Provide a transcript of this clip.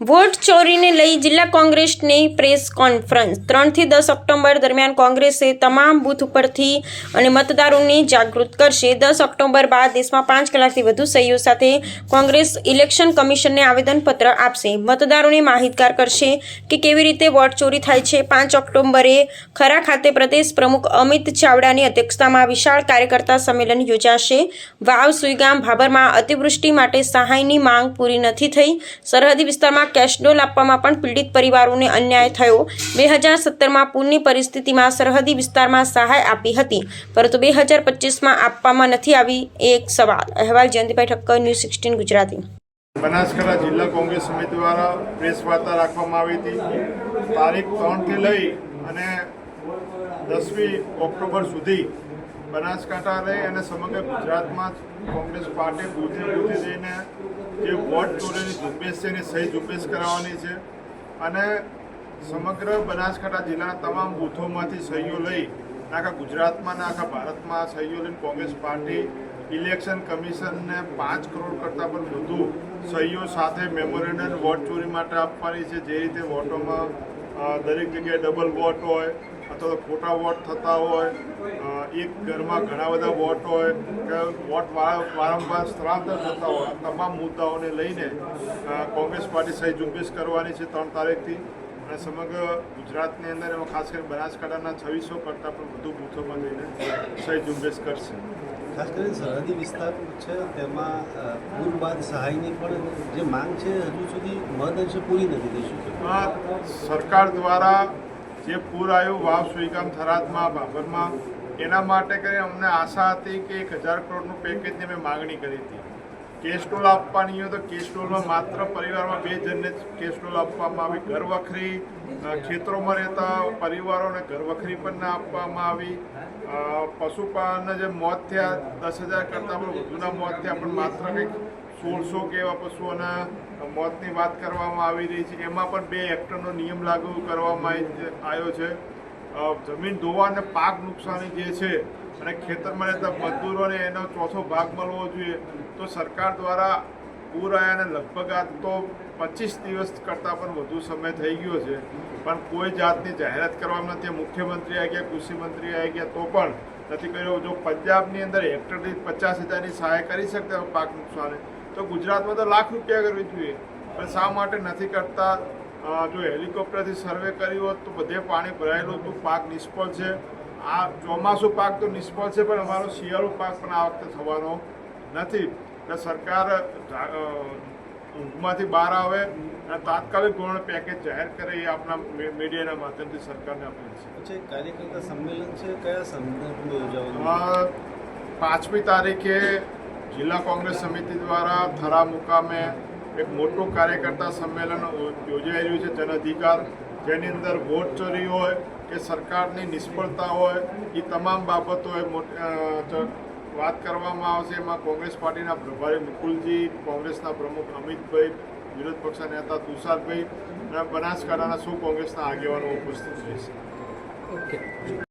Vote ચોરીને લઈ જિલ્લા કોંગ્રેસની પ્રેસ કોન્ફરન્સ. ત્રણથી દસ ઓક્ટોબર દરમિયાન કોંગ્રેસે તમામ બૂથ ઉપરથી અને મતદારોને જાગૃત કરશે. દસ ઓક્ટોબર બાદ દેશમાં પાંચ કલાકથી વધુ સહીઓ સાથે કોંગ્રેસ ઇલેક્શન કમિશનને આવેદનપત્ર આપશે. મતદારોને માહિતગાર કરશે કે કેવી રીતે વોટ ચોરી થાય છે. પાંચ ઓક્ટોબરે ખરા ખાતે પ્રદેશ પ્રમુખ અમિત ચાવડાની અધ્યક્ષતામાં વિશાળ કાર્યકર્તા સંમેલન યોજાશે. વાવ, સુઈગામ, ભાભરમાં અતિવૃષ્ટિ માટે સહાયની માંગ પૂરી નથી થઈ. સરહદી વિસ્તારમાં કેશડોલ આપવામાં પણ પીડિત પરિવારોને અન્યાય થયો. બે હજાર સત્તરમાં પૂરની પરિસ્થિતિમાં સરહદી વિસ્તારમાં સહાય આપી હતી. પરંતુ બે હજાર પચીસમાં આપવામાં નથી આવી એક સવાલ. અહેવાલ જયંતિભાઈ ઠક્કર, ન્યૂઝ સિક્સટીન ગુજરાતી. બનાસકાંઠા જિલ્લા કોંગ્રેસ સમિતિ દ્વારા પ્રેસ વાર્તા રાખવામાં આવી હતી. તારીખ ત્રણથી લઈ અને દસમી ઓક્ટોબર સુધી બનાસકાંઠા અને સમગ્ર ગુજરાતમાં કોંગ્રેસ પાર્ટી બુથે બુથે જઈને જે વોટ ચોરીની ઝુંબેશ છે એની સહી ઝુંબેશ કરાવવાની છે. અને સમગ્ર બનાસકાંઠા જિલ્લાના તમામ બૂથોમાંથી સહીઓ લઈ આખા ગુજરાતમાં ને આખા ભારતમાં સહીઓ લઈને કોંગ્રેસ પાર્ટી, ઇલેક્શન કમિશનને પાંચ કરોડ કરતાં પણ વધુ સહીઓ સાથે મેમોરેન્ડમ વોટ ચોરી માટે આપવાની છે. જે રીતે વોટોમાં દરેક જગ્યાએ ડબલ વોટ હોય અથવા તો ખોટા વોટ થતા હોય એક ઘરમાં ઘણા બધા વોટ હોય કે વોટ વારંવાર સ્થળાંતર થતા હોય તમામ મુદ્દાઓને લઈને કોંગ્રેસ પાર્ટી સહી ઝુંબેશ કરવાની છે ત્રણ તારીખથી. અને સમગ્ર ગુજરાતની અંદર એમાં ખાસ કરીને બનાસકાંઠાના છવ્વીસો કરતાં પણ વધુ બૂથોમાં જઈને સહી ઝુંબેશ કરશે. ખાસ કરીને સરહદી વિસ્તાર છે તેમાં પૂર બાદ સહાયની પણ જે માંગ છે હજુ સુધી મહદ અંશે પૂરી નથી થઈ શકી. સરકાર દ્વારા જે પૂર આવ્યું વાવ સુઈગામ થરાદમાં બાબરમાં એના માટે કરી અમને આશા હતી કે એક હજાર કરોડનું પેકેજની અમે માગણી કરી હતી. કેસ્ટોલ આપવાની હોય તો કેસ્ટોલમાં માત્ર પરિવારમાં બે જણને જ કેસ્ટોલ આપવામાં આવી. ઘર વખરી ખેતરોમાં રહેતા પરિવારોને ઘર વખરી પણ ના આપવામાં આવી. પશુપાલનના જે મોત થયા, દસ હજાર કરતાં પણ વધુના મોત થયા, પણ માત્ર કંઈક સોળસો કે એવા પશુઓના મોતની વાત કરવામાં આવી રહી છે. એમાં પણ બે હેક્ટરનો નિયમ લાગુ કરવામાં આવી- આવ્યો છે. જમીન ધોવા અને પાક નુકસાની જે છે અને ખેતરમાં રહેતા મજદૂરોને એનો ચોથો ભાગ મળવો જોઈએ. તો સરકાર દ્વારા પૂર આવ્યાને લગભગ આ તો પચીસ દિવસ કરતાં પણ વધુ સમય થઈ ગયો છે. પણ કોઈ જાતની જાહેરાત કરવામાં નથી. મુખ્યમંત્રી આવી ગયા કૃષિમંત્રી આવી ગયા, તો પણ નથી કર્યો. જો પંજાબની અંદર હેક્ટરથી પચાસ હજારની સહાય કરી શકતા પાક નુકસાને તો ગુજરાતમાં તો લાખ રૂપિયા કરવી જોઈએ પણ શા માટે નથી કરતા? જો હેલિકોપ્ટરથી સર્વે કર્યું હોત તો બધે પાણી ભરાયેલું હતું. પાક નિષ્ફળ છે. આ ચોમાસું પાક તો નિષ્ફળ છે પણ અમારો શિયાળુ પાક પણ આ વખતે થવાનો નથી. એટલે સરકાર ઊંઘમાંથી બહાર આવે અને તાત્કાલિક ધોરણે પેકેજ જાહેર કરે એ આપણા મીડિયાના માધ્યમથી સરકારને અપીલ છે. કાર્યકર્તા સંમેલન છે કયા સંદર્ભમાં યોજાવાનું? પાંચમી તારીખે જિલ્લા કોંગ્રેસ સમિતિ દ્વારા થરા મુકામે એક મોટું કાર્યકર્તા સંમેલન યોજાઈ રહ્યું છે. જનઅધિકાર જેની અંદર વોટ ચોરી હોય કે સરકારની નિષ્ફળતા હોય, એ તમામ બાબતોએ વાત કરવામાં આવશે. એમાં કોંગ્રેસ પાર્ટીના પ્રભારી મુકુલજી, કોંગ્રેસના પ્રમુખ અમિતભાઈ, વિરોધ પક્ષના નેતા તુષારભાઈ અને બનાસકાંઠાના સૌ કોંગ્રેસના આગેવાનો ઉપસ્થિત રહેશે.